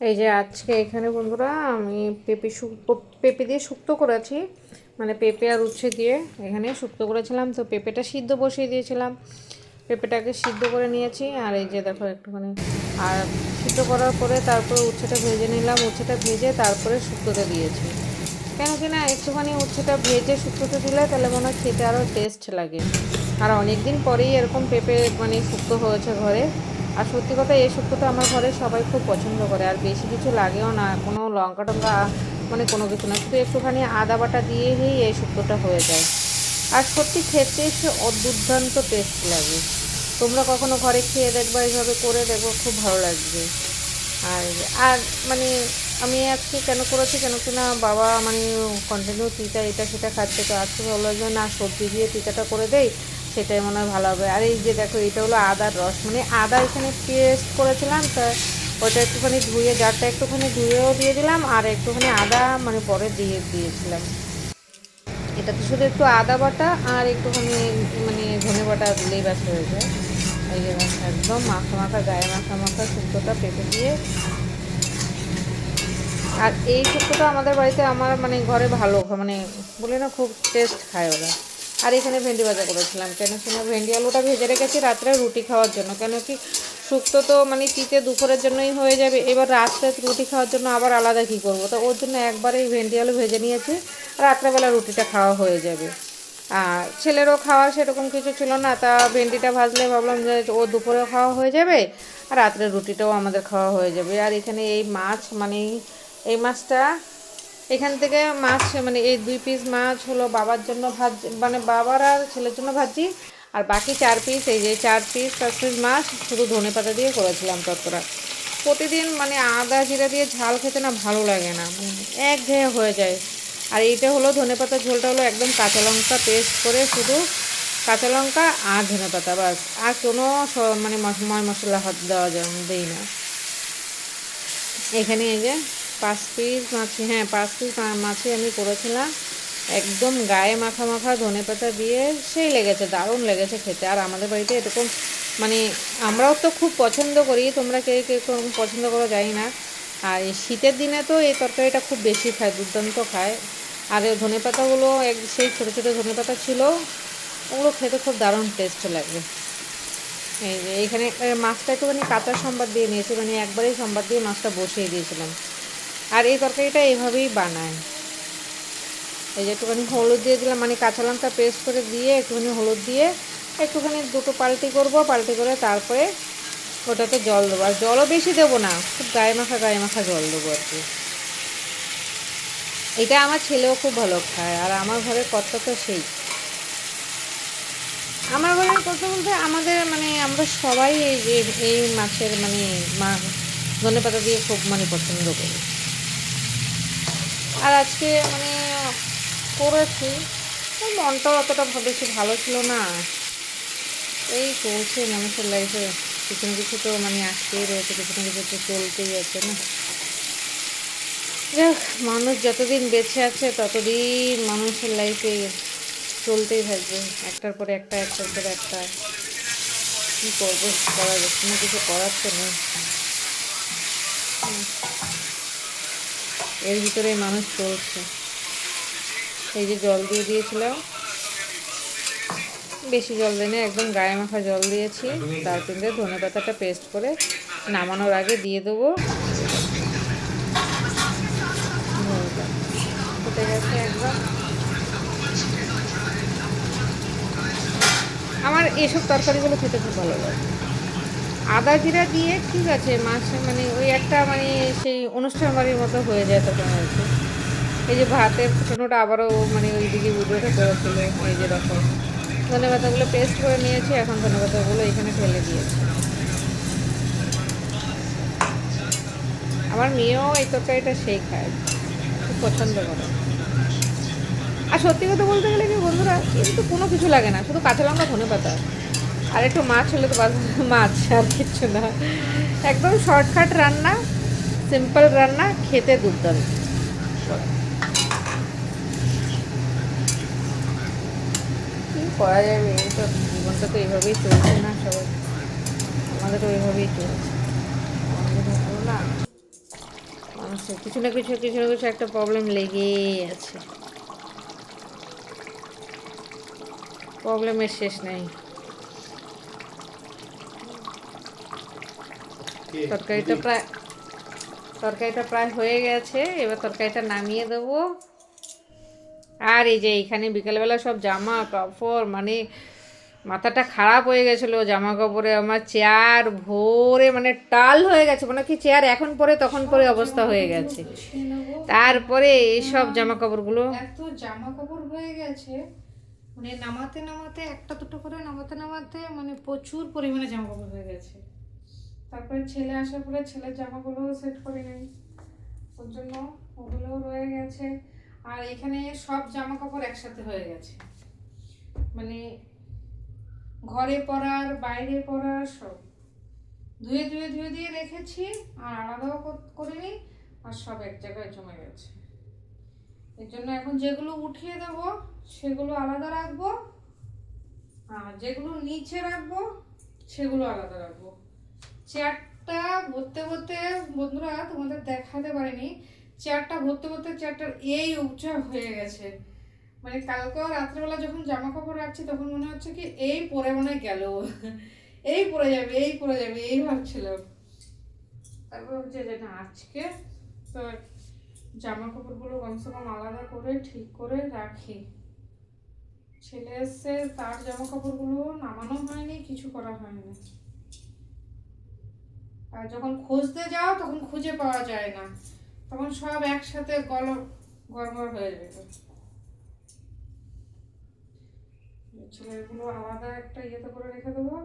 এই যে আজকে এখানে বন্ধুরা আমি পেঁপে শুক্তো পেঁপে দিয়ে শুক্তো করেছি। মানে পেঁপে আর উচ্ছে দিয়ে এখানে শুক্তো করেছিলাম। তো পেঁপেটা সিদ্ধ বসিয়ে দিয়েছিলাম। পেঁপেটাকে সিদ্ধ করে নিয়েছি। আর এই যে দেখো একটুখানি। আর সিদ্ধ করার পরে তারপরে উচ্ছেটা ভেজে নিলাম। উচ্ছেটা ভেজে তারপরে শুক্তোতে দিয়েছি। কেন কি না, একটুখানি উচ্ছেটা ভেজে শুক্তোতে দিলে তাহলে মনে হয় খেতে আরও টেস্ট লাগে। আর অনেক দিন পরেই এরকম পেঁপে মানে শুক্তো হয়েছে ঘরে। আর সত্যি কথা এই শুক্তোটা আমার ঘরে সবাই খুব পছন্দ করে, আর বেশি কিছু লাগেও না, কোনো লঙ্কা টঙ্কা মানে কোনো কিছু না, শুধু একটুখানি আদা বাটা দিয়েই এই শুক্তোটা হয়ে যায়। আর সত্যি খেতে সে অদুর্দান্ত টেস্ট লাগে। তোমরা কখনো ঘরে খেয়ে দেখবা এইভাবে করে দেখব খুব ভালো লাগবে। আর আর মানে আমি আজকে কেন করেছি কেন কি না, বাবা মানে কন্টিনিউ তিতা, এটা সেটা খাচ্ছে, তো আজকে ভালো লাগবে না, সবজি দিয়ে তিতাটা করে দেই। সেটাই মনে হয় ভালো হবে। আর এই যে দেখো, এটা হলো আদার রস। মানে আদা এখানে পেস্ট করেছিলাম, তা ওটা একটুখানি ধুয়ে, জারটা একটুখানি ধুয়েও দিয়ে দিলাম, আর একটুখানি আদা মানে পরে দিয়ে দিয়েছিলাম। এটাতে শুধু একটু আদা বাটা আর একটুখানি মানে ধনে বাটা দিলেই ব্যাস হয়ে যায়। এই একদম মাখা মাখা, গায়ে মাখা মাখা শুক্তোটা পেঁপে দিয়ে। আর এই শুক্তোটা আমাদের বাড়িতে আমার মানে ঘরে ভালো মানে বলি না খুব টেস্ট খায় ওরা। আর এখানে ভেন্ডি ভাজা করেছিলাম। কেন শোনা, ভেন্ডি আলুটা ভেজে রেখেছি রাত্রে রুটি খাওয়ার জন্য। কেন কি শুক্তো তো মানে তিতে দুপুরের জন্যই হয়ে যাবে। এবার রাত্রে রুটি খাওয়ার জন্য আবার আলাদা কী করব? তো ওর জন্য একবারেই ভেন্ডি আলু ভেজে নিয়েছি। রাত্রেবেলা রুটিটা খাওয়া হয়ে যাবে। আর ছেলেরও খাওয়া সেরকম কিছু ছিল না। তা ভেন্ডিটা ভাজলে ভাবলাম যে ও দুপুরেও খাওয়া হয়ে যাবে, আর রাত্রে রুটিটাও আমাদের খাওয়া হয়ে যাবে। আর এখানে এই মাছ মানে এই মাছটা এখান থেকে মাছ মানে এই দুই পিস মাছ হলো বাবার জন্য ভাজ মানে বাবার আর ছেলের জন্য ভাজি। আর বাকি চার পিস এই যে চার পিস পাঁচ পিস মাছ শুধু ধনে পাতা দিয়ে করেছিলাম ততটা প্রতিদিন মানে আদা জিরা দিয়ে ঝাল খেতে না ভালো লাগে না এক ঘেয়ে হয়ে যায়। আর এইটা হলো ধনে পাতার ঝোলটা হলো একদম কাঁচা লঙ্কা পেস্ট করে শুধু কাঁচা লঙ্কা আর ধনে পাতা বাস। আর কোনো মানে ময় মশলা হাত দেওয়া যায়, দেই না। এখানে এই যে পাঁচ পিস মাছ হ্যাঁ পাঁচ পিস মাছই আমি করেছিলাম। একদম গায়ে মাখা মাখা ধনে পাতা দিয়ে, সেই লেগেছে, দারুণ লেগেছে খেতে। আর আমাদের বাড়িতে এরকম মানে আমরাও তো খুব পছন্দ করি, তোমরা কে কে কোন পছন্দ করো জানি না। আর শীতের দিনে তো এই তরকারিটা খুব বেশি খায়, দুর্দান্ত খায়। আর ধনে পাতাগুলো এক, সেই ছোটো ছোটো ধনে পাতা ছিল, ওগুলো খেতে খুব দারুণ টেস্ট লাগে। এই যে এখানে মাছটা একটুখানি কাঁচা সম্বাদ দিয়ে নিয়েছি মানে একবারেই সম্বাদ দিয়ে মাছটা বসিয়ে দিয়েছিলাম। আর এই তরকারিটা এইভাবেই বানায়। এই যে একটুখানি হলুদ দিয়ে দিলাম মানে কাঁচা লঙ্কা পেস্ট করে দিয়ে একটুখানি হলুদ দিয়ে একটুখানি দুটো পাল্টি করব, পাল্টি করে তারপরে ওটাতে জল দেবো। আর জলও বেশি দেবো না, খুব গায়ে মাখা গায়ে মাখা জল দেবো আর কি। এটা আমার ছেলেও খুব ভালো খায়, আর আমার ঘরে কত তো সেই। আমার ঘরের কথা বলতে আমাদের মানে আমরা সবাই এই এই মাছের মানে মা ধনে পাতা দিয়ে খুব মানে পছন্দ করি। আর আজকে মানে করেছি মনটাও অতটা বেশি ভালো ছিল না। এই চলছে মানুষের লাইফে কিছু না কিছু তো মানে আসতেই রয়েছে, কিছু না কিছু তো চলতেই আছে না। যাক, মানুষ যতদিন বেঁচে আছে, ততদিন মানুষের লাইফে চলতেই থাকবে। একটার পরে একটা, একটার পরে একটা। কী করব করা যাচ্ছে না কিছু করার তো নেই। এর ভিতরে মানুষ চলছে। এই যে জল দিয়ে দিয়েছিলাম। বেশি জল না একদম গায়ে মাখা জল দিয়েছি। তার কিন্তু ধনে পাতাটা পেস্ট করে নামানোর আগে দিয়ে দেবো। ফুটে গেছে একদম। আমার এসব তরকারিগুলো খেতে খুব ভালো লাগে। আদা জিরা দিয়ে ঠিক আছে মাছ মানে ওই একটা মানে সেই অনুষ্ঠান বাড়ির মতো হয়ে যায় তখন আর কি। এই যে ভাতের ফুটানোটা আবারও মানে ওই দিকে ভিডিওটা করেছিল, এই যে রকম ধনে পাতাগুলো পেস্ট করে নিয়েছি, এখন ধনে পাতাগুলো এখানে ফেলে দিয়েছি। আমার মেয়েও এই তরকারিটা সেই খায়, খুব পছন্দ করে। আর সত্যি কথা বলতে গেলে কি বন্ধুরা কিন্তু কোনো কিছু লাগে না, শুধু কাঁচা লঙ্কা ধনে পাতা আর একটু মাছ হলে তো মাছ আর কিচ্ছু না। একদম শর্টকাট রান্না সিম্পল রান্না, খেতে দুর্দান্ত। কী করা যাবে এই তো, জীবনটা তো এইভাবেই চলছে না সবাই। আমাদেরও এইভাবেই চলছে। না। সমস্যা কিছু না কিছু কিছু না কিছু একটা প্রবলেম লেগেই আছে। প্রবলেমের শেষ নেই। তরকারিটা প্রায় তরকারিটা প্রায় হয়ে গেছে। এবার তরকারিটা নামিয়ে দেবো। আর এই যে এখানে বিকেলবেলা সব জামা কাপড় মানে মাথাটা খারাপ হয়ে গেছিল জামা কাপড়ে আমার চেয়ার ভোরে মানে টাল হয়ে গেছে মানে কি চেয়ার এখন পরে তখন পরে অবস্থা হয়ে গেছে। তারপরে এইসব জামা কাপড়গুলো এত জামা কাপড় হয়ে গেছে মানে নামাতে নামাতে একটা দুটো করে নামাতে নামাতে মানে প্রচুর পরিমাণে জামা কাপড় হয়ে গেছে। তারপরে ছেলে আসার পরে ছেলের জামাগুলোও সেট করে নেই। ওর জন্য ওগুলোও রয়ে গেছে। আর এখানে সব জামা কাপড় একসাথে হয়ে গেছে। মানে ঘরে পরার, বাইরে পরার সব। ধুয়ে ধুয়ে ধুয়ে দিয়ে রেখেছি, আর আলাদাও কর- করিনি, আর সব এক জায়গায় জমে গেছে। এর জন্য এখন যেগুলো উঠিয়ে দেব, সেগুলো আলাদা রাখব, আর যেগুলো নিচে রাখব, সেগুলো আলাদা রাখব। চেয়ারটা ভরতে ভরতে বন্ধুরা তোমাদের দেখাতে পারিনি। চেয়ারটা ভরতে ভরতে চেয়ারটার এই উঁচা হয়ে গেছে। মানে কালকেও রাত্রেবেলা যখন জামা কাপড় রাখছি তখন মনে হচ্ছে কি এই পরে মনে গেল। এই পরে যাবে, এই পরে যাবে, এই ভাবছিলাম তারপর যে না, আজকে তো জামা কাপড়গুলো কমসে কম আলাদা করে, ঠিক করে রাখি। ছেলে এসছে, তার জামা কাপড়গুলো নামানো হয়নি, কিছু করা হয়নি। আর যখন খুঁজতে যাও, তখন খুঁজে পাওয়া যায় না। তখন সব একসাথে গল, গড়বড় হয়ে যাবে। ছেলেগুলো আলাদা একটা ইয়েতে করে রেখে দেবো।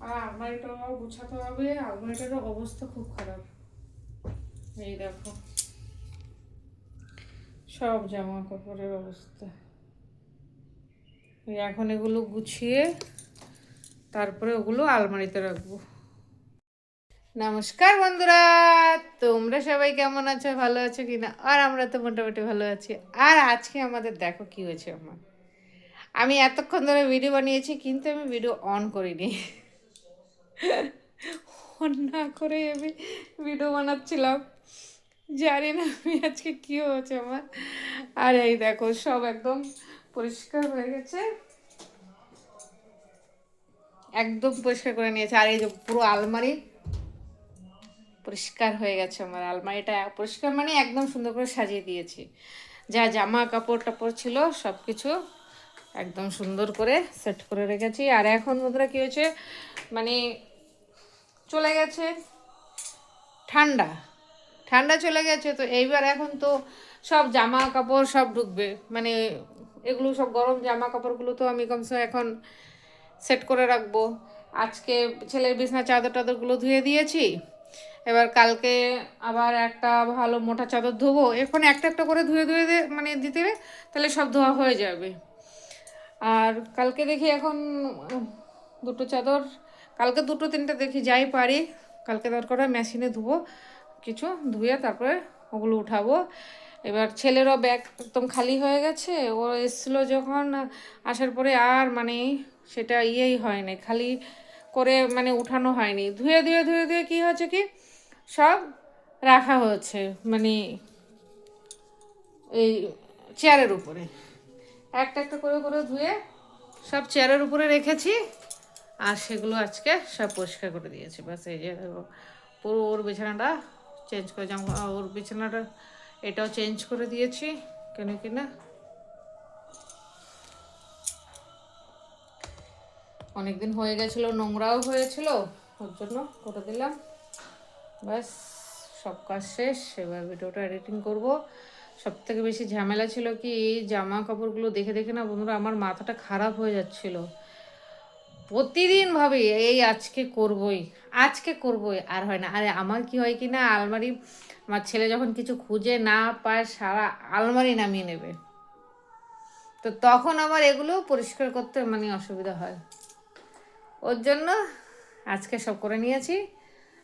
আর আলমারিটাও গুছাতে হবে। আলমারিটারও অবস্থা খুব খারাপ। এই দেখো। সব জামা কাপড়ের অবস্থা এখন এগুলো গুছিয়ে তারপরে ওগুলো আলমারিতে রাখব। নমস্কার বন্ধুরা, তোমরা সবাই কেমন আছো? ভালো আছো কি না আর আমরা তো মোটামুটি ভালো আছি। আর আজকে আমাদের দেখো কি হয়েছে আমার। আমি এতক্ষণ ধরে ভিডিও বানিয়েছি, কিন্তু আমি ভিডিও অন করিনি। অন না করে আমি ভিডিও বানাচ্ছিলাম। জানি না আমি আজকে কী হয়েছে আমার। আর এই দেখো, সব একদম পরিষ্কার হয়ে গেছে। একদম পরিষ্কার করে নিয়েছে। আর এই যে পুরো আলমারি পরিষ্কার হয়ে গেছে আমার আলমারিটা। পরিষ্কার মানে একদম সুন্দর করে সাজিয়ে দিয়েছি। যা জামা কাপড় টাপড় ছিল সব কিছু একদম সুন্দর করে সেট করে রেখেছি। আর এখন বন্ধুরা কী হয়েছে মানে চলে গেছে ঠান্ডা। ঠান্ডা চলে গেছে তো এইবার এখন তো সব জামা কাপড় সব ঢুকবে। মানে এগুলো সব গরম জামা কাপড়গুলো তো আমি কমসে এখন সেট করে রাখব। আজকে ছেলের বিছনা চাদর টাদরগুলো ধুয়ে দিয়েছি। এবার কালকে আবার একটা ভালো মোটা চাদর ধোবো। এখন একটা একটা করে ধুয়ে ধুয়ে মানে দিতে তাহলে সব ধোয়া হয়ে যাবে। আর কালকে দেখি এখন দুটো চাদর, কালকে দুটো তিনটে দেখি যাই পারি। কালকে দরকার হয় মেশিনে ধুবো কিছু, ধুয়ে তারপরে ওগুলো উঠাবো। এবার ছেলেরও ব্যাগ একদম খালি হয়ে গেছে, ও এসেছিল যখন, আসার পরে আর মানে সেটা ইয়েই হয়নি, খালি করে মানে উঠানো হয়নি। ধুয়ে ধুয়ে ধুয়ে ধুয়ে কী হচ্ছে কি? সব রাখা হয়েছে মানে এই চেয়ারের উপরে। একটা একটা করে করে ধুয়ে সব চেয়ারের উপরে রেখেছি, আর সেগুলো আজকে সব পরিষ্কার করে দিয়েছি। বাস এই যে পুরো ওর বিছানাটা চেঞ্জ করে জামা ওর বিছানাটা এটাও চেঞ্জ করে দিয়েছি, কেন কি না? অনেকদিন হয়ে গেছিল, নোংরাও হয়েছিল, ওর জন্য করে দিলাম। ব্যাস, সব কাজ শেষ। এবার ভিডিওটা এডিটিং করব। সব থেকে বেশি ঝামেলা ছিল কি, এই জামা কাপড়গুলো দেখে দেখে না বন্ধুরা আমার মাথাটা খারাপ হয়ে যাচ্ছিল। প্রতিদিন ভাবি, এই আজকে করবই আজকে করবই, আর হয় না। আরে আমার কি হয় কি না, আলমারি, আমার ছেলে যখন কিছু খুঁজে না পায়, সারা আলমারি নামিয়ে নেবে। তো তখন আমার এগুলো পরিষ্কার করতে মানে অসুবিধা হয়। ওর জন্য আজকে সব করে নিয়েছি।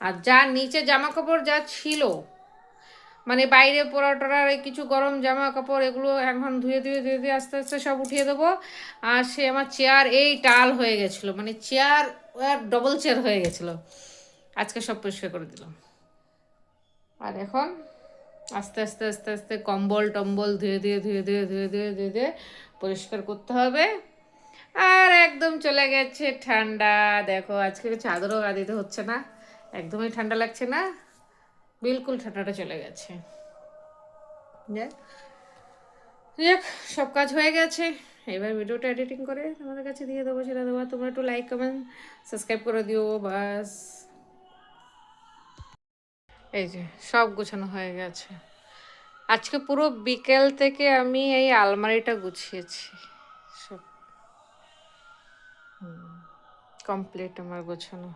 আর যা নিচে জামা কাপড় যা ছিল মানে বাইরে পরা টরার এই কিছু গরম জামা কাপড় এগুলো এখন ধুয়ে ধুয়ে ধুয়ে ধুয়ে আস্তে আস্তে সব উঠিয়ে দেবো আর সে আমার চেয়ার এই টাল হয়ে গেছিল মানে চেয়ার ডবল চেয়ার হয়ে গেছিল আজকে সব পরিষ্কার করে দিলাম আর এখন আস্তে আস্তে আস্তে আস্তে কম্বল টম্বল ধুয়ে ধুয়ে ধুয়ে ধুয়ে ধুয়ে ধুয়ে ধুয়ে ধুয়ে পরিষ্কার করতে হবে আর একদম চলে গেছে ঠান্ডা দেখো আজকে চাদরও গা দিতে হচ্ছে না একদমই ঠান্ডা লাগছে না, বিলকুল ঠান্ডাটা চলে গেছে। যাক সব কাজ হয়ে গেছে। এবার ভিডিওটা এডিটিং করে তোমাদের কাছে দিয়ে দেবো, সেটা দেবো। তোমরা একটু লাইক কমেন্ট সাবস্ক্রাইব করে দিও, বাস। এই যে, সব গোছানো হয়ে গেছে। আজকে পুরো বিকেল থেকে আমি এই আলমারিটা গুছিয়েছি। সব। কমপ্লিট আমার গোছানো।